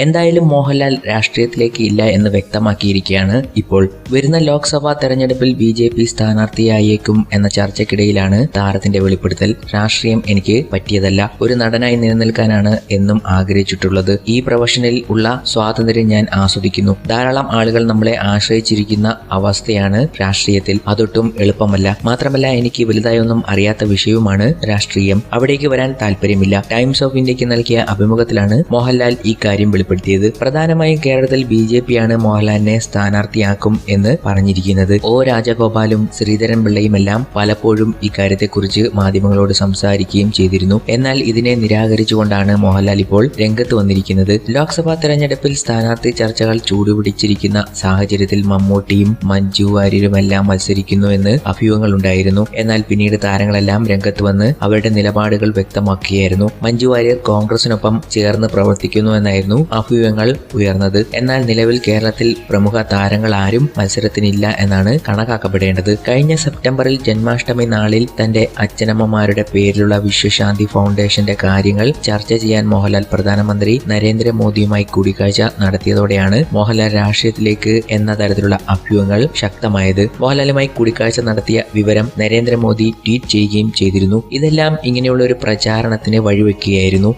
എന്തായാലും മോഹൻലാൽ രാഷ്ട്രീയത്തിലേക്ക് ഇല്ല എന്ന് വ്യക്തമാക്കിയിരിക്കുകയാണ് ഇപ്പോൾ. വരുന്ന ലോക്സഭാ തെരഞ്ഞെടുപ്പിൽ ബി ജെ പി സ്ഥാനാർത്ഥിയായേക്കും എന്ന ചർച്ചയ്ക്കിടയിലാണ് താരത്തിന്റെ വെളിപ്പെടുത്തൽ. രാഷ്ട്രീയം എനിക്ക് പറ്റിയതല്ല. ഒരു നടനായി നിലനിൽക്കാനാണ് എന്നും ആഗ്രഹിച്ചിട്ടുള്ളത്. ഈ പ്രൊഫഷനിൽ ഉള്ള സ്വാതന്ത്ര്യം ഞാൻ ആസ്വദിക്കുന്നു. ധാരാളം ആളുകൾ നമ്മളെ ആശ്രയിച്ചിരിക്കുന്ന അവസ്ഥയാണ് രാഷ്ട്രീയത്തിൽ. അതൊട്ടും എളുപ്പമല്ല. മാത്രമല്ല എനിക്ക് വലുതായൊന്നും അറിയാത്ത വിഷയവുമാണ് രാഷ്ട്രീയം. അവിടേക്ക് വരാൻ താല്പര്യമില്ല. ടൈംസ് ഓഫ് ഇന്ത്യയ്ക്ക് നൽകിയ അഭിമുഖത്തിലാണ് മോഹൻലാൽ ഈ കാര്യം വെളിപ്പെടുത്തിയത് പ്രധാനമായും കേരളത്തിൽ ബി ജെ പിയാണ് മോഹൻലാലിനെ സ്ഥാനാർത്ഥിയാക്കും എന്ന് പറഞ്ഞിരിക്കുന്നത്. ഒ രാജഗോപാലും ശ്രീധരൻ പിള്ളയുമെല്ലാം പലപ്പോഴും ഇക്കാര്യത്തെക്കുറിച്ച് മാധ്യമങ്ങളോട് സംസാരിക്കുകയും ചെയ്തിരുന്നു. എന്നാൽ ഇതിനെ നിരാകരിച്ചുകൊണ്ടാണ് മോഹൻലാൽ ഇപ്പോൾ രംഗത്ത് വന്നിരിക്കുന്നത്. ലോക്സഭാ തെരഞ്ഞെടുപ്പിൽ സ്ഥാനാർത്ഥി ചർച്ചകൾ ചൂടുപിടിച്ചിരിക്കുന്ന സാഹചര്യത്തിൽ മമ്മൂട്ടിയും മഞ്ജു വാര്യരുമെല്ലാം മത്സരിക്കുന്നു എന്ന് അഭ്യൂഹങ്ങൾ ഉണ്ടായിരുന്നു എന്നാൽ പിന്നീട് താരങ്ങളെല്ലാം രംഗത്ത് വന്ന് അവരുടെ നിലപാടുകൾ വ്യക്തമാക്കുകയായിരുന്നു മഞ്ജു വാര്യർ കോൺഗ്രസിനൊപ്പം ചേർന്ന് പ്രവർത്തിക്കുന്നു എന്നായിരുന്നു അഭ്യൂഹങ്ങൾ ഉയർന്നത്. എന്നാൽ നിലവിൽ കേരളത്തിൽ പ്രമുഖ താരങ്ങൾ ആരും മത്സരത്തിനില്ല എന്നാണ് കണക്കാക്കപ്പെടേണ്ടത്. കഴിഞ്ഞ സെപ്റ്റംബറിൽ ജന്മാഷ്ടമി നാളിൽ തന്റെ അച്ഛനമ്മമാരുടെ പേരിലുള്ള വിശ്വശാന്തി ഫൗണ്ടേഷന്റെ കാര്യങ്ങൾ ചർച്ച ചെയ്യാൻ മോഹൻലാൽ പ്രധാനമന്ത്രി നരേന്ദ്രമോദിയുമായി കൂടിക്കാഴ്ച നടത്തിയതോടെയാണ് മോഹൻലാൽ രാഷ്ട്രീയത്തിലേക്ക് എന്ന തരത്തിലുള്ള അഭ്യൂഹങ്ങൾ ശക്തമായത്. മോഹൻലാലുമായി കൂടിക്കാഴ്ച നടത്തിയ വിവരം നരേന്ദ്രമോദി ട്വീറ്റ് ചെയ്യുകയും ചെയ്തിരുന്നു. ഇതെല്ലാം ഇങ്ങനെയുള്ള ഒരു പ്രചാരണത്തിന് വഴിവെക്കുകയായിരുന്നു.